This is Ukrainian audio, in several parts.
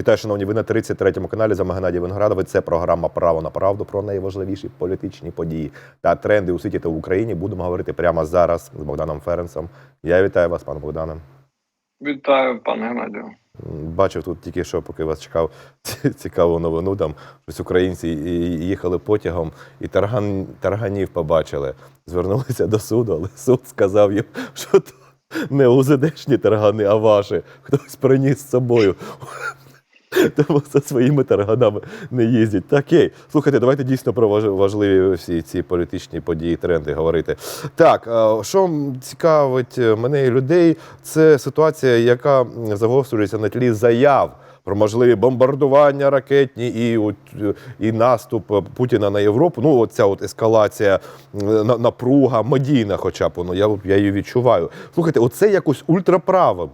Вітаю, шановні. Ви на 33-му каналі за Геннадій Виноградович. Це програма Право на правду про найважливіші політичні події та тренди у світі та в Україні. Будемо говорити прямо зараз з Богданом Ференцем. Я вітаю вас, пане Богдане. Вітаю, пане Геннадію. Бачив тут тільки що, поки вас чекав цікаву новину. Там щось українці їхали потягом, і тарган, тарганів побачили. Звернулися до суду, але суд сказав їм, що то не УЗДшні таргани, а ваші. Хтось приніс з собою. Тому за своїми тарганами не їздять. Так. Слухайте, давайте дійсно про важливі всі ці політичні події, тренди говорити. Так, е, що цікавить е, мене і людей, це ситуація, яка загострюється на тлі заяв. Про можливі бомбардування ракетні і, е, і наступ Путіна на Європу. Ну, оця от ескалація, напруга, медійна, хоча б ну, я, я її відчуваю. Слухайте, оце якось ультраправим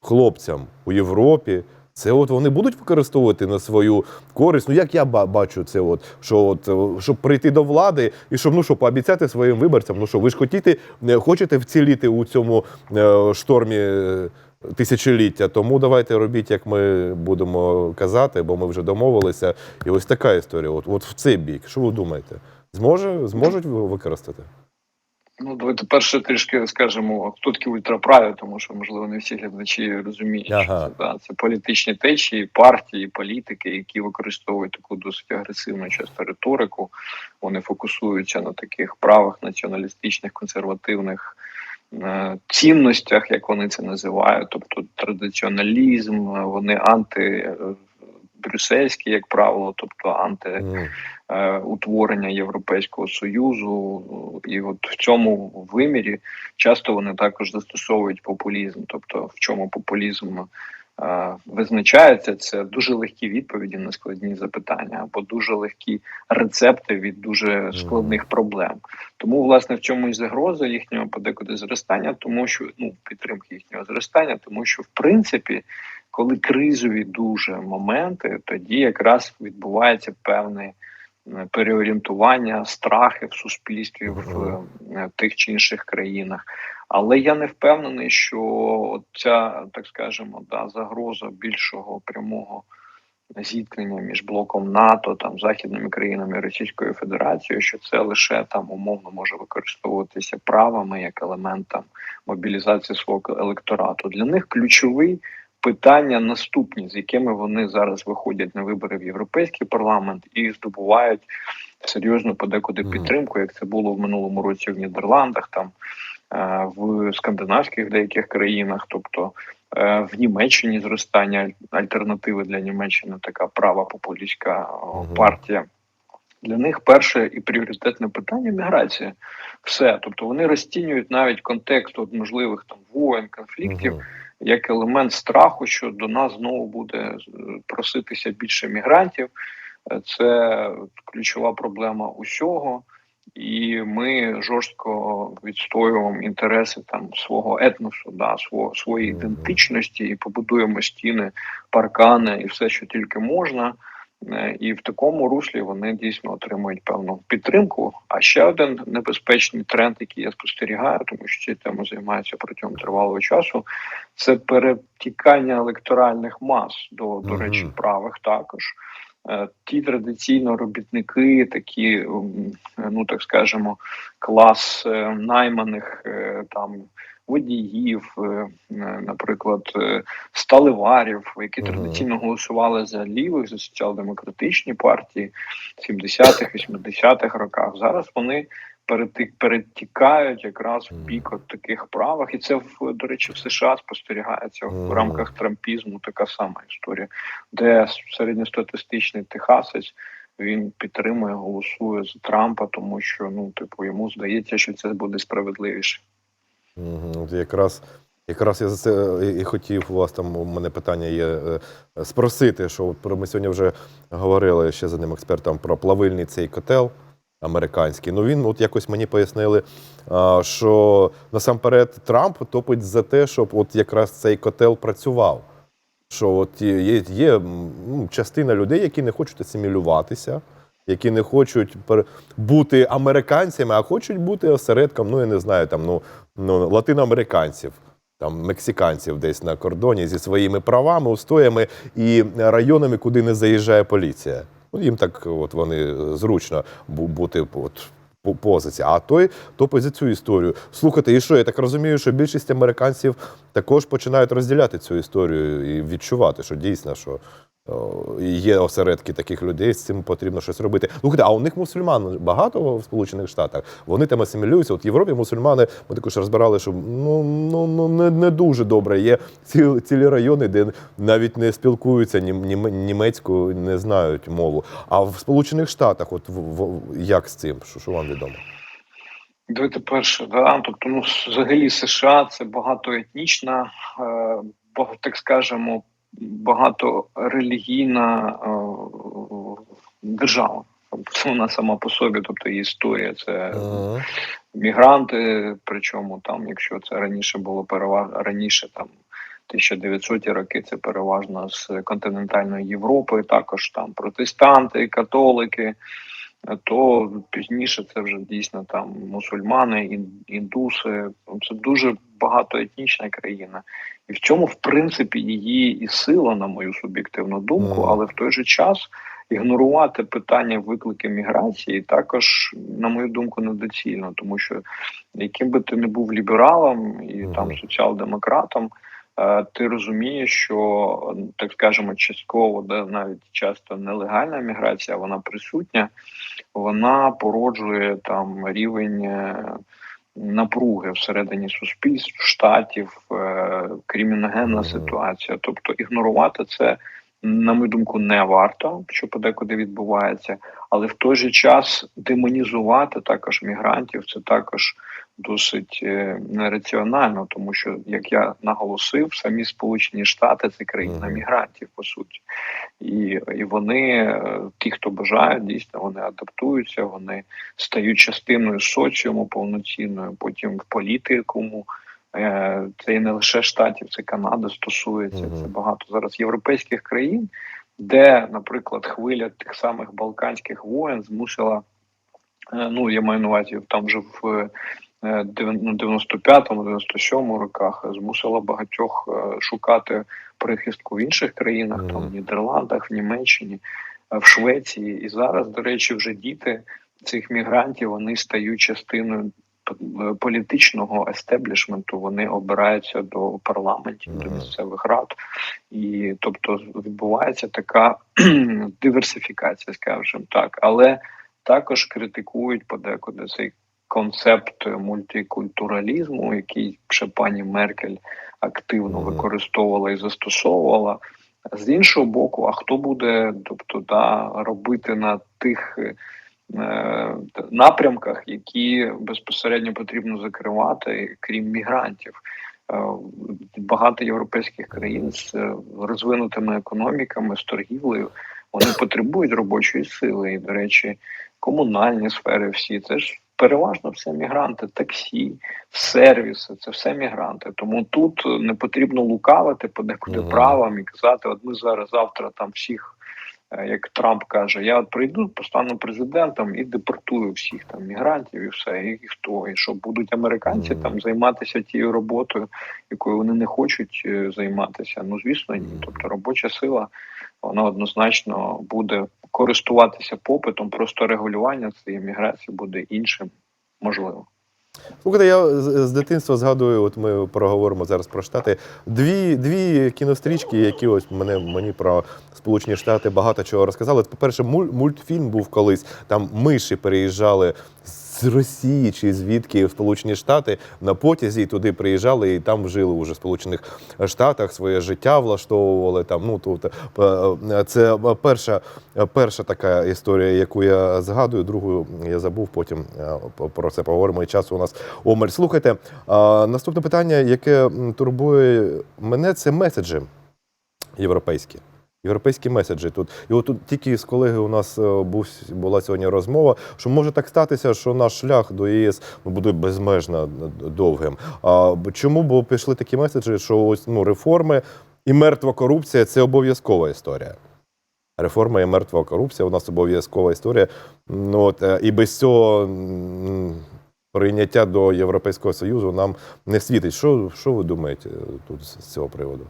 хлопцям у Європі. Це от вони будуть використовувати на свою користь. Ну як я бачу це, от що от е, щоб прийти до влади і щоб ну що пообіцяти своїм виборцям. Ну що ви ж хотіте, е, хочете вціліти у цьому е, штормі е, тисячоліття. Тому давайте робіть, як ми будемо казати, бо ми вже домовилися. І ось така історія. От, от в цей бік. Що ви думаєте? Зможе зможуть використати? Ну, давайте перше трішки скажемо, хто такі ультраправі, тому що можливо не всі глядачі розуміють, Ага. що це, да, це політичні течії, партії, політики, які використовують таку досить агресивну часто риторику. Вони фокусуються на таких правих націоналістичних консервативних е, цінностях, як вони це називають, тобто традиціоналізм, вони анти. е, Брюссельські, як правило, тобто анти утворення Європейського союзу, і от в цьому вимірі часто вони також застосовують популізм. Тобто, в чому популізм е, визначається, це дуже легкі відповіді на складні запитання, або дуже легкі рецепти від дуже складних проблем. Тому, власне, в цьому і загроза їхнього подекуди зростання, тому що ну підтримки їхнього зростання, тому що в принципі. Коли кризові дуже моменти, тоді якраз відбувається певний е, переорієнтування, страхи в суспільстві в е, тих чи інших країнах. Але я не впевнений, що ця, так скажемо, да, загроза більшого прямого зіткнення між блоком НАТО, там західними країнами і Російською Федерацією, що це лише там умовно може використовуватися правами як елемент там мобілізації свого електорату. Для них ключовий питання наступні, з якими вони зараз виходять на вибори в європейський парламент і здобувають серйозну подекуди підтримку, як це було в минулому році в Нідерландах, там е, в скандинавських деяких країнах, тобто е, в Німеччині зростання альтернативи для Німеччини, така права популістська партія. Для них перше і пріоритетне питання міграція. Все, тобто вони розцінюють навіть контекст от можливих там воєн, конфліктів. Як елемент страху, що до нас знову буде е, проситися більше мігрантів. Е, Це ключова проблема усього, і ми жорстко відстоюємо інтереси там свого етносу, да, свого своєї ідентичності, і побудуємо стіни, паркани і все, що тільки можна. Е, І в такому руслі вони дійсно отримують певну підтримку. А ще один небезпечний тренд, який я спостерігаю, тому що цією темою займаюся протягом тривалого часу, це перетікання електоральних мас до, до речі, правих також. Е, Ті традиційно робітники, такі, ну так скажемо, клас е, найманих е, там водіїв, е, наприклад, е, сталеварів, які традиційно голосували за лівих, за соціал-демократичні партії в 70-х, 80-х роках. Зараз вони перетікають якраз в бік от таких правих, і це до речі в США спостерігається в рамках трампізму. Така сама історія, де середньостатистичний техасець. Він підтримує, голосує за Трампа, тому що ну, типу, йому здається, що це буде справедливіше. От якраз, якраз я за це і- і хотів у вас там у мене питання є е, спросити, що про ми сьогодні вже говорили ще з одним експертом про плавильний цей котел американський. Ну він от якось мені пояснили, що насамперед Трамп топить за те, щоб от якраз цей котел працював. Що от є, є, частина людей, які не хочуть асимілюватися, які не хочуть бути американцями, а хочуть бути осередком, ну я не знаю, там ну, ну латиноамериканців. там мексиканців десь на кордоні зі своїми правами, устоями і районами, куди не заїжджає поліція. Ну, їм так от вони е, зручно бути от. по- Позиція, а той топить цю історію. Слухайте, і що я так розумію, що більшість американців також починають розділяти цю історію і відчувати, що дійсно, що є осередки таких людей, з цим потрібно щось робити. Слухайте, а у них мусульман багато в Сполучених Штатах. Вони там асимілюються. От в Європі мусульмани ми також розбирали, що ну, ну, ну не, не дуже добре. Є ціл, цілі райони, де навіть не спілкуються нім, нім, німецьку, не знають мову. А в Сполучених Штатах, от в, в, як з цим? Що, що вам відомо? Давайте перше, да. Тобто, ну взагалі США це багатоетнічна, е, так скажемо, багаторелігійна е, держава. Тобто вона сама по собі, тобто її історія це мігранти. Причому там, якщо це раніше було переважно раніше, там 1900-ті роки, це переважно з континентальної Європи, також там протестанти, католики. То пізніше це вже дійсно там мусульмани, ін- індуси. Це дуже багатоетнічна країна, і в цьому, в принципі, її і сила, на мою суб'єктивну думку, але в той же час ігнорувати питання виклики міграції також, на мою думку, недоцільно, тому що яким би ти не був лібералом і там соціал-демократом, е, ти розумієш, що так скажемо, частково, де навіть часто нелегальна міграція, вона присутня, вона породжує там рівень. Напруги всередині суспільств, штатів, е, криміногенна ситуація. Тобто ігнорувати це, на мою думку, не варто, що подекуди відбувається, але в той же час демонізувати також мігрантів це також досить е, нераціонально, тому що, як я наголосив, самі Сполучені Штати це країна мігрантів, по суті, і, і вони, е, ті, хто бажають, дійсно вони адаптуються, вони стають частиною соціуму повноцінною, потім в політикуму. Е, Це і не лише штатів, це Канада стосується. Це багато зараз європейських країн, де, наприклад, хвиля тих самих балканських воєн змусила. Ну, я маю на увазі там вже в е, дев'ян- ну, 95-му, 97-му роках змусила багатьох е, шукати прихистку в інших країнах, там в Нідерландах, в Німеччині, е, в Швеції. І зараз, до речі, вже діти цих мігрантів вони стають частиною е, політичного естеблішменту. Вони обираються до парламентів, до місцевих рад, і тобто відбувається така диверсифікація, скажімо так, але також критикують подекуди цей концепт мультикультуралізму, який ще пані Меркель активно використовувала і застосовувала. З іншого боку, а хто буде, тобто, да, робити на тих е, напрямках, які безпосередньо потрібно закривати, крім мігрантів? Е, Багато європейських країн з е, розвинутими економіками, з торгівлею, вони потребують робочої сили. І, до речі, комунальні сфери всі це ж переважно все мігранти, таксі, сервіси, це все мігранти. Тому тут не потрібно лукавити подекуди Мгм. правом і казати, от ми зараз завтра там всіх. е, Як Трамп каже, я от прийду, постану президентом і депортую всіх там мігрантів, і все, і хто, і що будуть американці Мгм. там займатися тією роботою, якою вони не хочуть е, займатися. Ну звісно, ні. Тобто робоча сила вона однозначно буде користуватися попитом, просто регулювання цієї міграції буде іншим можливо. Слухайте, я з, дитинства згадую, от ми проговоримо зараз про Штати. Дві, дві кінострічки, які ось мене мені про Сполучені Штати багато чого розказали. По-перше, муль, мультфільм був колись. Там миші переїжджали з Росії чи звідки в Сполучені Штати на потязі і туди приїжджали, і там жили уже в Сполучених Штатах, своє життя влаштовували. Там, ну, тут, е, це перша, перша така історія, яку я згадую. Другу я забув, потім е, про це поговоримо. І часу у нас омель. Слухайте, наступне питання, яке турбує мене, це меседжі європейські. Європейські меседжі тут. І от тут тільки з колеги у нас е, був, була сьогодні розмова, що може так статися, що наш шлях до ЄС ну, буде безмежно довгим. А чому? Бо пішли такі меседжі, що ось ну, реформи і мертва корупція це обов'язкова історія. Реформа і мертва корупція у нас обов'язкова історія. Ну, от, е, і без цього прийняття до Європейського Союзу нам не світить. Що, що ви думаєте тут з з цього приводу?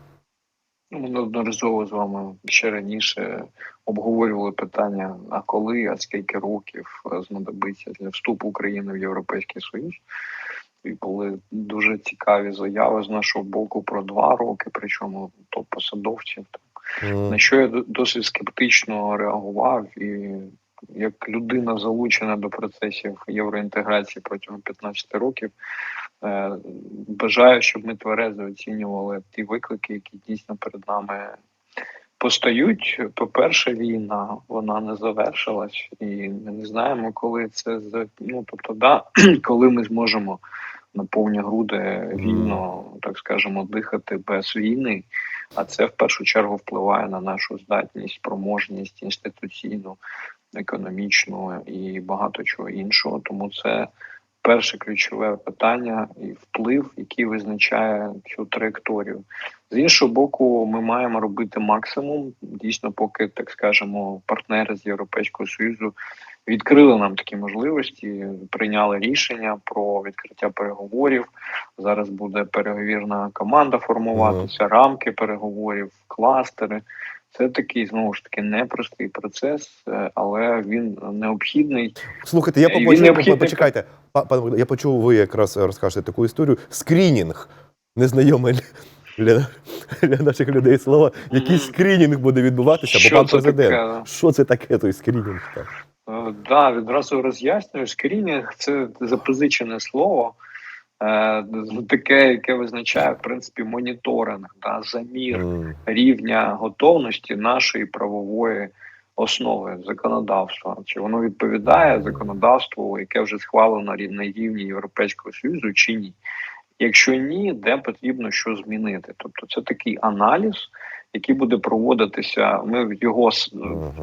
Ну, Ми неодноразово з вами ще раніше обговорювали питання: а коли, а скільки років знадобиться для вступу України в Європейський Союз. І були дуже цікаві заяви з нашого боку про два роки, причому то посадовців. М, На що я до- досить скептично реагував, і як людина залучена до процесів євроінтеграції протягом 15 років, бажаю, щоб ми тверезо оцінювали ті виклики, які дійсно перед нами постають. По-перше, війна вона не завершилась, і ми не знаємо, коли це ну, тобто, да, коли ми зможемо на повні груди вільно, так скажемо, дихати без війни. А це в першу чергу впливає на нашу здатність, спроможність інституційну, економічну і багато чого іншого. Тому це перше ключове питання і вплив, який визначає цю траєкторію. З іншого боку, ми маємо робити максимум, дійсно, поки так скажемо, партнери з Європейського союзу відкрили нам такі можливості, прийняли рішення про відкриття переговорів. Зараз буде переговірна команда формуватися, рамки переговорів, кластери. Це такий знову ж таки непростий процес, е, але він необхідний. Слухайте, я він побачив, необхідний- почекайте, па- пане я почув, ви якраз розкажете таку історію. Скрінінг. Незнайоме для, для наших людей слово. Який скрінінг буде відбуватися, Що бо пан президент. таке? Що це таке, той скрінінг? Так. Е, Да, відразу роз'яснюю. Скрінінг це запозичене слово, е, таке, яке визначає в принципі моніторинг, да, замір М, рівня готовності нашої правової основи законодавства. Чи воно відповідає законодавству, яке вже схвалено на рівні Європейського союзу, чи ні? Якщо ні, де потрібно що змінити? Тобто, це такий аналіз, який буде проводитися. Ми в його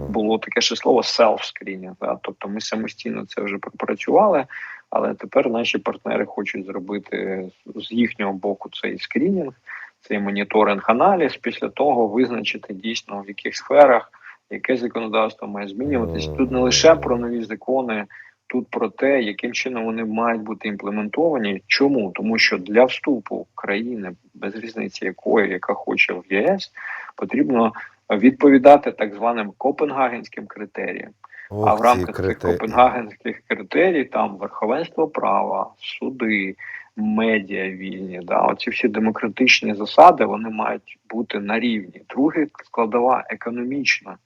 було таке ще слово self-screening, да? тобто ми самостійно це вже пропрацювали, але тепер наші партнери хочуть зробити з їхнього боку цей скрінінг, цей моніторинг, аналіз. Після того визначити дійсно в яких сферах яке законодавство має змінюватись. Тут не лише про нові закони. Тут про те, яким чином вони мають бути імплементовані. Чому? Тому що для вступу країни, без різниці якої, яка хоче в ЄС, потрібно відповідати так званим копенгагенським критеріям. Ох, а в рамках цих копенгагенських критерій там верховенство права, суди, медіа вільні. Да, оці всі демократичні засади вони мають бути на рівні. Друге складова економічна.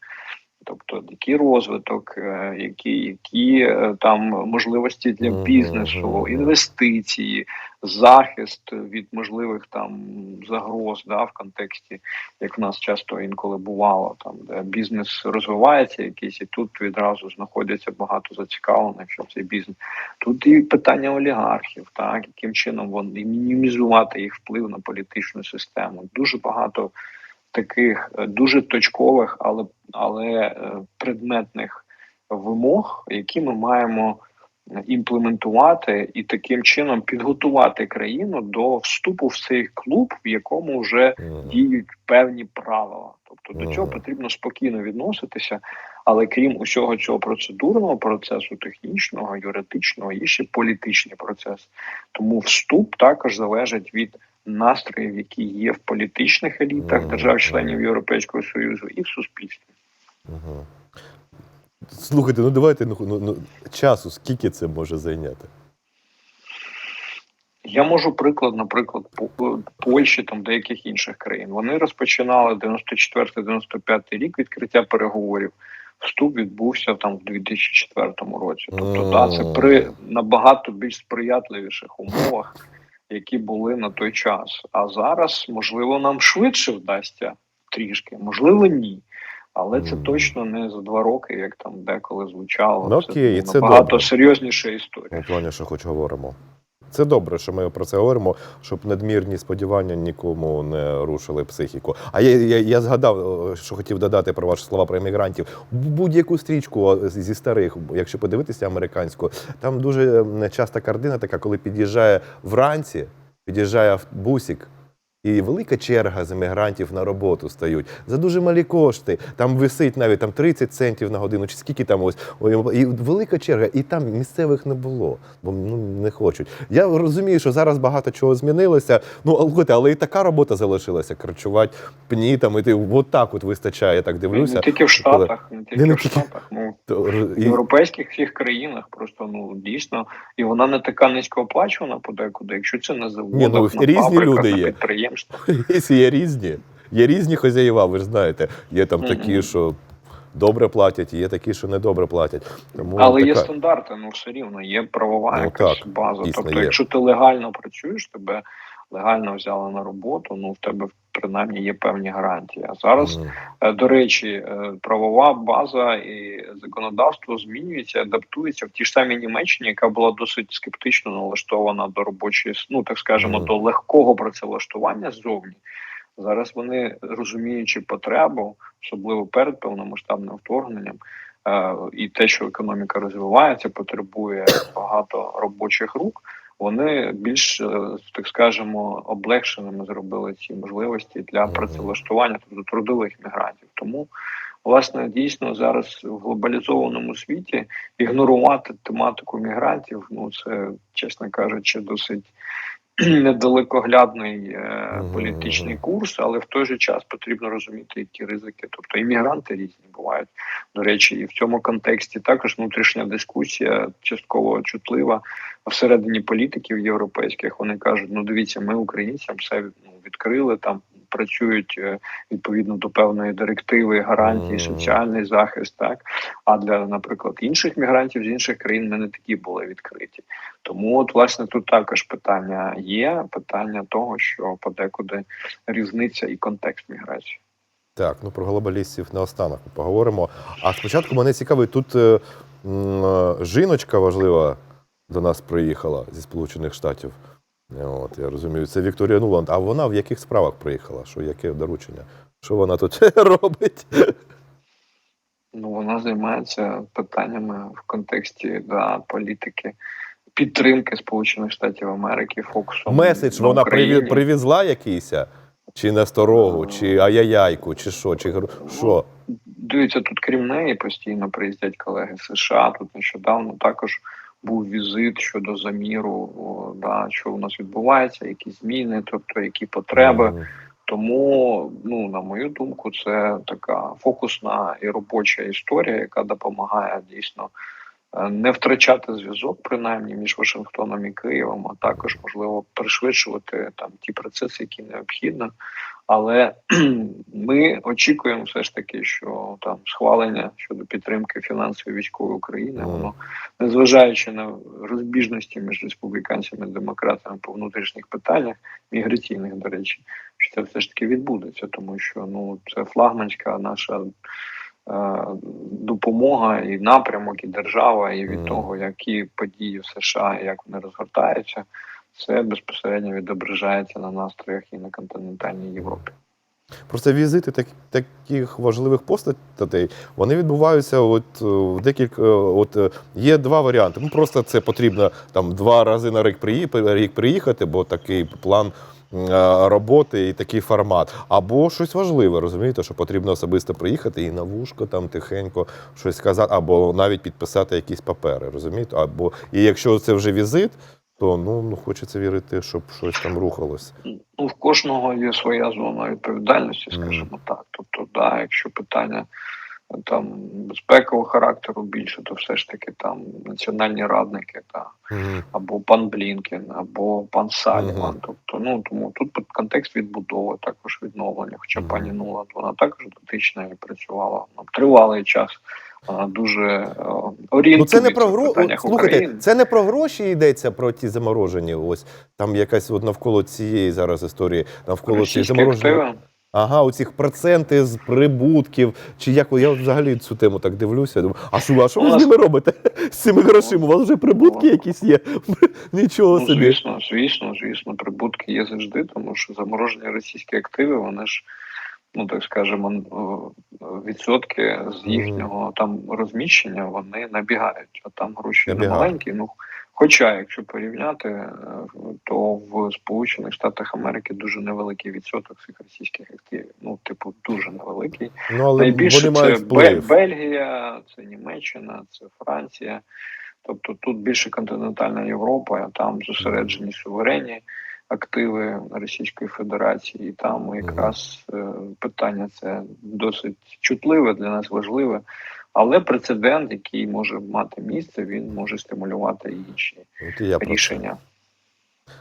Тобто який розвиток, е, які, які е, там можливості для бізнесу, інвестиції, захист від можливих там загроз, да, в контексті, як в нас часто інколи бувало, там де бізнес розвивається, якийсь і тут відразу знаходяться багато зацікавлених, що цей бізнес. Тут і питання олігархів, так яким чином вони мінімізувати їх вплив на політичну систему. Дуже багато таких е, дуже точкових, але але е, предметних вимог, які ми маємо е, імплементувати і таким чином підготувати країну до вступу в цей клуб, в якому вже діють певні правила. Тобто до цього потрібно спокійно відноситися. Але крім усього цього процедурного процесу, технічного, юридичного, є ще політичний процес. Тому вступ також залежить від настроїв, які є в політичних елітах держав-членів Європейського союзу і в суспільстві. Мгм. Слухайте, ну давайте ну, ну, ну, часу, скільки це може зайняти? Я можу приклад, наприклад, по Польщі там деяких інших країн. Вони розпочинали 94-95 рік відкриття переговорів. Вступ відбувся там в 2004 році. Тобто, да, це при набагато більш сприятливіших умовах, які були на той час. А зараз, можливо, нам швидше вдасться трішки, можливо, ні. Але це точно не за два роки, як там деколи звучало. Ну, окей, це це набагато добре. серйозніша історія. Плані, що хоч говоримо. Це добре, що ми про це говоримо, щоб надмірні сподівання нікому не рушили психіку. А я, я, я згадав, що хотів додати про ваші слова про емігрантів. Будь-яку стрічку зі старих, якщо подивитися американську, там дуже м, часта картина така, коли під'їжджає вранці, під'їжджає автобусик, І велика черга з емігрантів на роботу стають за дуже малі кошти. Там висить навіть там 30 центів на годину, чи скільки там ось і велика черга, і там місцевих не було, бо ну не хочуть. Я розумію, що зараз багато чого змінилося. Ну але але і така робота залишилася. Харчувати пні там, і ти от так от вистачає. Я так дивлюся. Не тільки в Штатах, не тільки Не в Штатах. Ну То, в і, європейських всіх країнах просто ну дійсно, і вона не така низькооплачувана подекуди, якщо це на заводах, Ні, ну, на різні фабриках, люди є. Є, різні. Є різні хазяїва, ви ж знаєте. Є там такі, що добре платять, є такі, що недобре платять. Тому Але є стандарти, ну все рівно є правова Ну, якась так, база. Тобто, є. якщо ти легально працюєш, тебе легально взяли на роботу, ну в тебе принаймні є певні гарантії. А зараз. Е, До речі, е, правова база і законодавство змінюється, адаптується в тій ж самій Німеччині, яка була досить скептично налаштована до робочої, ну так скажемо, до легкого працевлаштування ззовні. Зараз вони розуміючи потребу, особливо перед повномасштабним вторгненням, е, і те, що економіка розвивається, потребує багато робочих рук. Вони більш е, так скажемо облегшеними зробили ці можливості для працевлаштування, тобто трудових мігрантів. Тому власне дійсно зараз в глобалізованому світі ігнорувати тематику мігрантів, ну це чесно кажучи, досить недалекоглядний е, політичний курс, але в той же час потрібно розуміти, які ризики. Тобто іммігранти різні бувають. До речі, і в цьому контексті також внутрішня дискусія частково чутлива всередині політиків європейських. Вони кажуть: ну дивіться, ми українцям все ну, відкрили там. Працюють е, відповідно до певної директиви, гарантії, соціальний захист, так а для, наприклад, інших мігрантів з інших країн ми не такі були відкриті. Тому, от, власне, тут також питання є: питання того, що подекуди різниця і контекст міграції. Так, ну про глобалістів наостанок поговоримо. А спочатку мене цікавить, тут е, е, жіночка важлива до нас приїхала зі Сполучених Штатів. От, я розумію, це Вікторія Нуланд. А вона в яких справах приїхала? Що, яке доручення? Що вона тут робить? Ну, вона займається питаннями в контексті да, політики підтримки Сполучених Штатів Америки, фокусом Меседж на вона Україні. приві- привізла якийсь? Чи насторогу, чи аяяйку, чи що, чи що? Дивіться, тут крім неї постійно приїздять колеги з США. Тут нещодавно також був візит щодо заміру, о, да, що у нас відбувається, які зміни, тобто які потреби. Тому, ну на мою думку, це така фокусна і робоча історія, яка допомагає дійсно не втрачати зв'язок, принаймні між Вашингтоном і Києвом, а також можливо пришвидшувати там ті процеси, які необхідно. Але ми очікуємо все ж таки, що там схвалення щодо підтримки фінансової військової України, воно незважаючи на розбіжності між республіканцями і демократами по внутрішніх питаннях, міграційних, до речі, що це все ж таки відбудеться, тому що ну це флагманська наша е, допомога і напрямок, і держава, і від того, які події в США, і як вони розгортаються, це безпосередньо відображається на настроях і на континентальній Європі. Просто візити так, таких важливих постатей вони відбуваються от е, в декілька. е, От е, є два варіанти. Ну просто це потрібно там два рази на рік приї- рік приїхати, бо такий план е, роботи і такий формат. Або щось важливе, розумієте, що потрібно особисто приїхати і на вушко там тихенько щось сказати, або навіть підписати якісь папери, розумієте? Або і якщо це вже візит, то ну, ну хочеться вірити, щоб щось там рухалося. Ну, в кожного є своя зона відповідальності, скажімо так. Тобто, да, якщо питання е, там безпекового характеру більше, то все ж таки там національні радники та Мгм. або пан Блінкен, або пан Саліван. Мгм. Тобто, ну тому тут під контекст відбудови, також відновлення. Хоча Мгм. пані Нуланд вона також дотична і працювала ну, тривалий час. Вона дуже е, Ну це не про в гроші. Слухайте, України. це не про гроші йдеться про ті заморожені. Ось там якась от навколо цієї зараз історії, навколо заморожених. активи. Ага, у цих проценти з прибутків. Чи як я взагалі цю тему так дивлюся? Думаю, а що, а що ви з ними робите? З цими грошима? У вас вже прибутки якісь є? Нічого Ну, собі. звісно, звісно, звісно, прибутки є завжди, тому що заморожені російські активи, вони ж, ну так скажемо, відсотки з їхнього там розміщення вони набігають, а там гроші не маленькі. Ну Хоча, якщо порівняти, е, то в Сполучених Штатах Америки дуже невеликий відсоток цих російських активів. Ну, типу, дуже невеликий. Ну, але Найбільше це вплив. Бельгія, це Німеччина, це Франція. Тобто тут більше континентальна Європа, а там зосереджені суверенні активи Російської Федерації. І там якраз е, питання це досить чутливе для нас важливе. Але прецедент, який може мати місце, він може стимулювати інші рішення.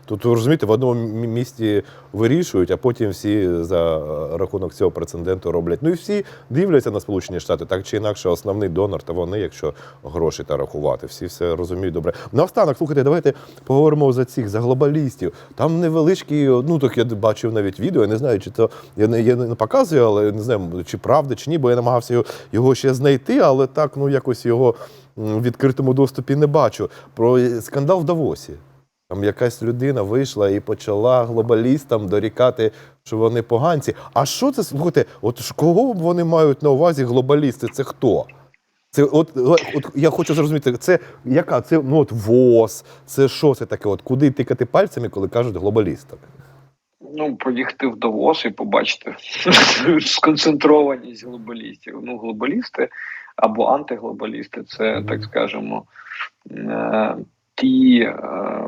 Тут ви розумієте, в одному місті вирішують, а потім всі за рахунок цього прецеденту роблять. Ну і всі дивляться на Сполучені Штати, так чи інакше, основний донор, та вони, якщо гроші та рахувати, всі все розуміють добре. Наостанок, слухайте, давайте поговоримо за цих за глобалістів. Там невеличкі, ну так я бачив навіть відео. Я не знаю, чи то я не я не показую, але не знаю, чи правда, чи ні, бо я намагався його, його ще знайти, але так ну якось його в відкритому доступі не бачу. Про скандал в Давосі. Там якась людина вийшла і почала глобалістам дорікати, що вони поганці. А що це слухайте? От кого вони мають на увазі глобалісти? Це хто? Це от, от я хочу зрозуміти, це яка? Це ну от ВОЗ, це що це таке? От куди тикати пальцями, коли кажуть глобалістам? Ну, поїхати в Давос і побачити сконцентрованість глобалістів. Ну, глобалісти або антиглобалісти це, так скажемо, е, ті, е,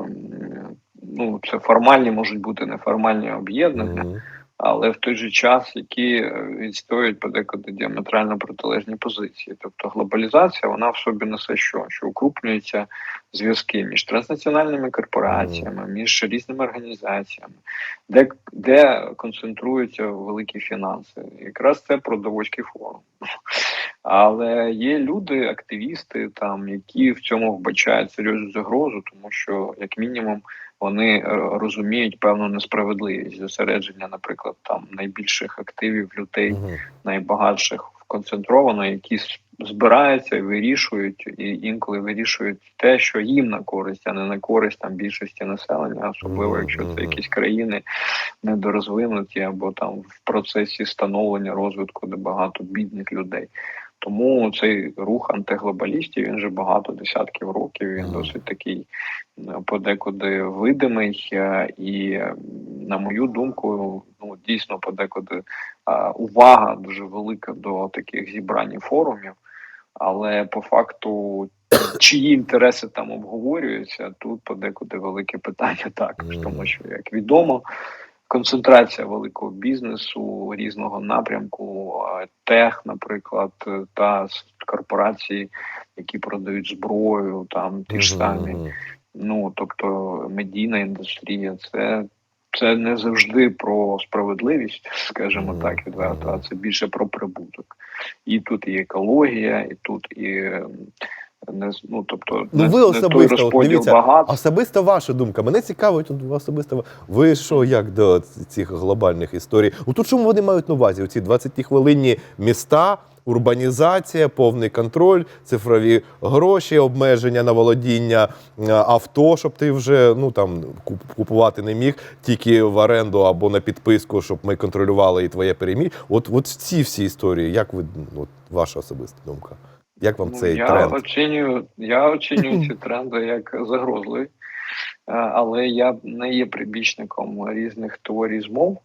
ну, це формальні можуть бути неформальні об'єднання, Мгм. але в той же час, які відстоюють подекуди діаметрально протилежні позиції. Тобто глобалізація вона в собі несе що? Що укрупнюються зв'язки між транснаціональними корпораціями, між різними організаціями, де, де концентруються великі фінанси. Якраз це продовольський форум. Але є люди, активісти, там які в цьому вбачають серйозну загрозу, тому що, як мінімум, вони е, розуміють певну несправедливість зосередження, наприклад, там найбільших активів людей, найбагатших концентровано, які збираються і вирішують, і інколи вирішують те, що їм на користь, а не на користь там більшості населення, особливо якщо це якісь країни недорозвинуті або там в процесі становлення розвитку, де багато бідних людей. Тому цей рух антиглобалістів він вже багато десятків років. Він досить такий е, подекуди видимий, е, і е, на мою думку, ну дійсно подекуди увага дуже велика до таких зібрань і форумів. Але по факту, чиї інтереси там обговорюються, тут подекуди велике питання також, тому що як відомо. Концентрація великого бізнесу різного напрямку, тех, наприклад, е, та корпорації, які продають зброю, там ті ж самі. Ну тобто медійна індустрія, це, це не завжди про справедливість, скажімо так, відверто, а це більше про прибуток. І тут і екологія, і тут і не ну, тобто Ну, не, ви не особисто, той от дивіться, багатств. Особисто ваша думка. Мене цікавить особисто. Ви що, як до цих глобальних історій? У тут чому вони мають на увазі? Оці 20-хвилинні міста, урбанізація, повний контроль, цифрові гроші, обмеження на володіння е, авто, щоб ти вже ну там куп- купувати не міг тільки в оренду або на підписку, щоб ми контролювали і твоє переміг. От, от ці всі історії, як ви от, ваша особиста думка? Як вам Ну, цей я тренд? оцінюю, я оцінюю ці тренди як загрозливі, Е, але я не є прибічником різних теорій змов,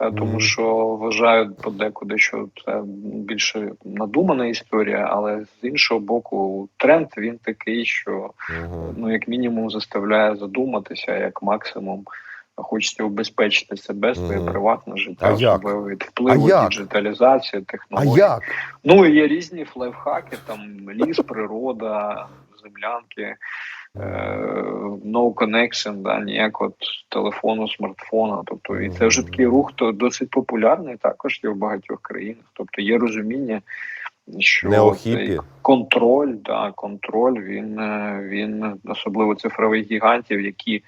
е, тому що вважаю подекуди, що це більше надумана історія, але з іншого боку, тренд він такий, що ну як мінімум заставляє задуматися, як максимум. Хочеться убезпечити себе, своє Мгм. приватне життя, А як? особливо від впливу А діджиталізації, А як? Ну є різні лайфхаки, там ліс, природа, землянки, е, no connection, да, ніякого телефону, смартфона. Тобто, і це вже такий рух, то досить популярний також є в багатьох країнах. Тобто є розуміння, що цей контроль, да, контроль, він, е, він особливо цифрових гігантів, які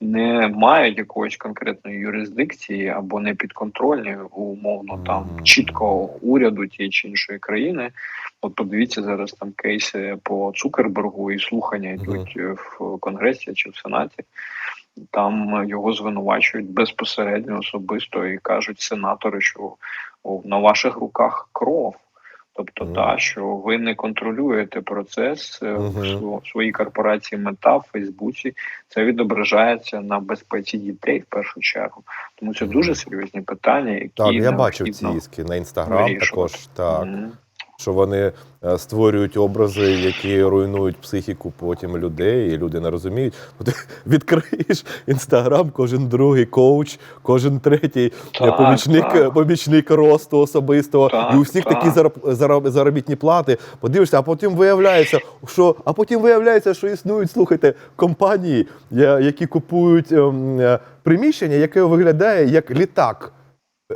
не мають якоїсь конкретної юрисдикції або не підконтрольні умовно там Мгм. чіткого уряду тієї чи іншої країни. От подивіться зараз там кейси по Цукербергу і слухання йдуть е, в Конгресі чи в Сенаті. Там його звинувачують безпосередньо особисто і кажуть сенатори, що на ваших руках кров. Тобто, Мгм. та що ви не контролюєте процес е, в своїй корпорації мета в Фейсбуці, це відображається на безпеці дітей в першу чергу. Тому це Мгм. дуже серйозні питання, які Так, я бачив ці іски на інстаграм також. Так. Мгм. Що вони е, створюють образи, які руйнують психіку потім людей, і люди не розуміють. Ну, ти відкриєш інстаграм, кожен другий коуч, кожен третій е, Так, помічник, так. помічник росту особистого, Так, і у всіх так. такі зароб, зароб, заробітні плати. Подивишся, а потім виявляється, що а потім виявляється, що існують, слухайте, компанії, які купують ем, е, приміщення, яке виглядає як літак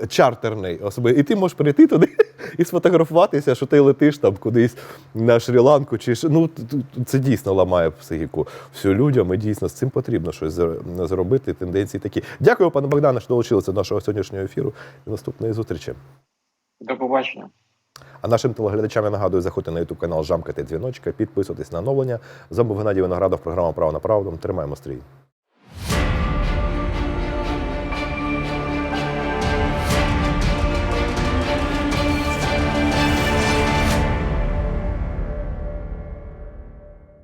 чартерний особи. І ти можеш прийти туди і сфотографуватися, що ти летиш там кудись на Шрі-Ланку. Чи ну це дійсно ламає психіку всю людям. І дійсно з цим потрібно щось зробити. Тенденції такі. Дякую, пане Богдане, що долучилися до нашого сьогоднішнього ефіру. До наступної зустрічі. До побачення. А нашим телеглядачам я нагадую, заходьте на YouTube канал Жамкати дзвіночка, підписуйтесь на оновлення. З вами Геннадій Виноградов, програма Право на правду. Тримаємо стрій.